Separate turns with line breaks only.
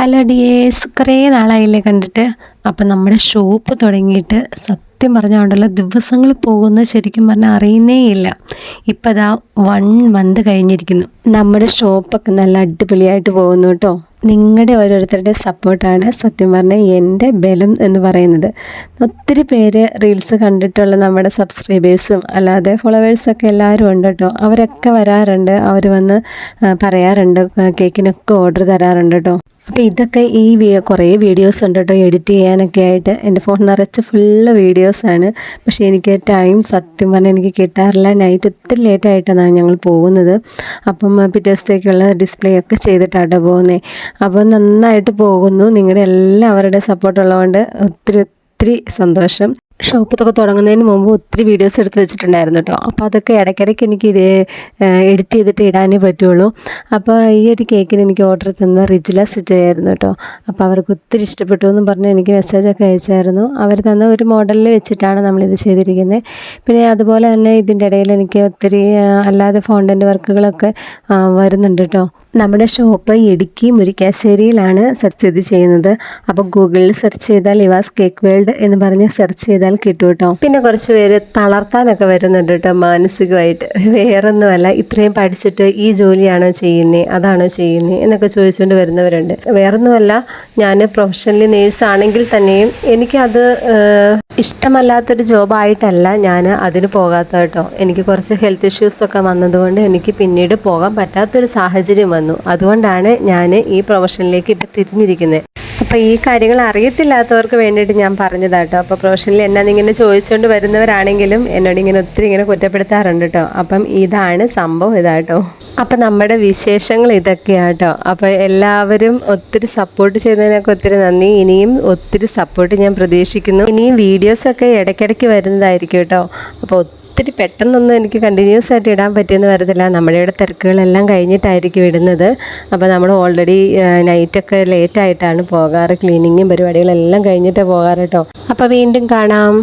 Hello dears കുറേ നാളായില്ലേ കണ്ടിട്ട്. അപ്പം നമ്മുടെ ഷോപ്പ് തുടങ്ങിയിട്ട് സത്യം പറഞ്ഞുകൊണ്ടുള്ള ദിവസങ്ങൾ പോകുന്നത് ശരിക്കും പറഞ്ഞാൽ അറിയുന്നേ ഇല്ല. ഇപ്പം അതാ വൺ മന്ത് കഴിഞ്ഞിരിക്കുന്നു. നമ്മുടെ ഷോപ്പൊക്കെ നല്ല അടിപൊളിയായിട്ട് പോകുന്നു കേട്ടോ. നിങ്ങളുടെ ഓരോരുത്തരുടെ സപ്പോർട്ടാണ് സത്യം പറഞ്ഞാൽ എന്റെ ബലം എന്ന് പറയുന്നത്. ഒത്തിരി പേര് റീൽസ് കണ്ടിട്ടുള്ള നമ്മുടെ സബ്സ്ക്രൈബേഴ്സും അല്ലാതെ ഫോളോവേഴ്സൊക്കെ എല്ലാവരും ഉണ്ട് കേട്ടോ. അവരൊക്കെ വരാറുണ്ട് അവർ വന്ന് പറയാറുണ്ട് കേക്കിനൊക്കെ ഓർഡർ തരാറുണ്ട് കേട്ടോ. അപ്പോൾ ഇതൊക്കെ ഈ കുറേ വീഡിയോസ് ഉണ്ട് കേട്ടോ എഡിറ്റ് ചെയ്യാനൊക്കെ ആയിട്ട്. എന്റെ ഫോൺ നിറച്ച് ഫുള്ള് വീഡിയോസാണ് പക്ഷേ എനിക്ക് ടൈം സത്യം പറഞ്ഞാൽ എനിക്ക് കിട്ടാറില്ല. നൈറ്റ് ഒത്തിരി ലേറ്റ് ആയിട്ടാണ് ഞങ്ങൾ പോകുന്നത്. അപ്പം പിറ്റേ ദിവസത്തേക്കുള്ള ഡിസ്പ്ലേ ഒക്കെ ചെയ്തിട്ടാണ് പോകുന്നത് അപ്പോൾ നന്നായിട്ട് പോകുന്നു. നിങ്ങളുടെ എല്ലാവരുടെ സപ്പോർട്ട് ഉള്ളതുകൊണ്ട് ഒത്തിരി ഒത്തിരി സന്തോഷം. ഷോപ്പൊക്കെ തുടങ്ങുന്നതിന് മുമ്പ് ഒത്തിരി വീഡിയോസ് എടുത്ത് വെച്ചിട്ടുണ്ടായിരുന്നു കേട്ടോ അപ്പോൾ അതൊക്കെ ഇടയ്ക്കിടയ്ക്ക് എനിക്ക് എഡിറ്റ് ചെയ്തിട്ട് ഇടാനേ പറ്റുള്ളൂ. അപ്പോൾ ഈ ഒരു കേക്കിന് എനിക്ക് ഓർഡർ തന്ന റിജില സിജയായിരുന്നു കേട്ടോ അപ്പോൾ അവർക്ക് ഒത്തിരി ഇഷ്ടപ്പെട്ടു എന്ന് പറഞ്ഞ് എനിക്ക് മെസ്സേജൊക്കെ അയച്ചായിരുന്നു. അവർ തന്ന ഒരു മോഡലിൽ വെച്ചിട്ടാണ് നമ്മളിത് ചെയ്തിരിക്കുന്നത് പിന്നെ അതുപോലെ തന്നെ ഇതിന്റെ ഇടയിൽ എനിക്ക് ഒത്തിരി അല്ലാതെ ഫോണ്ടന്റ് വർക്കുകളൊക്കെ വരുന്നുണ്ട് കേട്ടോ നമ്മുടെ ഷോപ്പ് ഇടുക്കി മുരിക്കാശ്ശേരിയിലാണ് സ്ഥിതി ചെയ്യുന്നത്. അപ്പോൾ ഗൂഗിളിൽ സെർച്ച് ചെയ്താൽ ഇവാസ് കേക്ക് വേൾഡ് എന്ന് പറഞ്ഞ് സെർച്ച് ചെയ്താൽ കിട്ടും കേട്ടോ പിന്നെ കുറച്ച് പേര് തളർത്താനൊക്കെ വരുന്നുണ്ട് കേട്ടോ മാനസികമായിട്ട്. വേറൊന്നുമല്ല ഇത്രയും പഠിച്ചിട്ട് ഈ ജോലിയാണോ ചെയ്യുന്നത് അതാണോ ചെയ്യുന്നത് എന്നൊക്കെ ചോദിച്ചുകൊണ്ട് വരുന്നവരുണ്ട്. വേറൊന്നുമല്ല ഞാൻ പ്രൊഫഷണലി നേഴ്സ് ആണെങ്കിൽ തന്നെയും എനിക്കത് ഇഷ്ടമല്ലാത്തൊരു ജോബായിട്ടല്ല ഞാൻ അതിന് പോകാത്ത കേട്ടോ എനിക്ക് കുറച്ച് ഹെൽത്ത് ഇഷ്യൂസ് ഒക്കെ വന്നതുകൊണ്ട് എനിക്ക് പിന്നീട് പോകാൻ പറ്റാത്തൊരു സാഹചര്യം വന്നു. അതുകൊണ്ടാണ് ഞാൻ ഈ പ്രൊഫഷനിലേക്ക് ഇപ്പം തിരിഞ്ഞിരിക്കുന്നത് അപ്പോൾ ഈ കാര്യങ്ങൾ അറിയത്തില്ലാത്തവർക്ക് വേണ്ടിയിട്ട് ഞാൻ പറഞ്ഞതാട്ടോ. അപ്പോൾ പ്രൊഫഷനിൽ എന്നെ ഇങ്ങനെ ചോദിച്ചുകൊണ്ട് വരുന്നവരാണെങ്കിലും എന്നോട് ഇങ്ങനെ ഒത്തിരി ഇങ്ങനെ കുറ്റപ്പെടുത്താറുണ്ട് കേട്ടോ അപ്പം ഇതാണ് സംഭവം ഇതാട്ടോ. അപ്പം നമ്മുടെ വിശേഷങ്ങൾ ഇതൊക്കെയാട്ടോ. അപ്പോൾ എല്ലാവരും ഒത്തിരി സപ്പോർട്ട് ചെയ്തതിനൊക്കെ ഒത്തിരി നന്ദി. ഇനിയും ഒത്തിരി സപ്പോർട്ട് ഞാൻ പ്രതീക്ഷിക്കുന്നു. ഇനിയും വീഡിയോസൊക്കെ ഇടയ്ക്കിടയ്ക്ക് വരുന്നതായിരിക്കും കേട്ടോ അപ്പോൾ ഒത്തിരി പെട്ടെന്നൊന്നും എനിക്ക് കണ്ടിന്യൂസ് ആയിട്ട് ഇടാൻ പറ്റിയെന്ന് വരത്തില്ല. നമ്മുടെ ഇവിടെ തിരക്കുകളെല്ലാം കഴിഞ്ഞിട്ടായിരിക്കും ഇടുന്നത്. അപ്പോൾ നമ്മൾ ഓൾറെഡി നൈറ്റൊക്കെ ലേറ്റായിട്ടാണ് പോകാറ്. ക്ലീനിങ്ങും പരിപാടികളെല്ലാം കഴിഞ്ഞിട്ടേ പോകാറ് കേട്ടോ അപ്പോൾ വീണ്ടും കാണാം.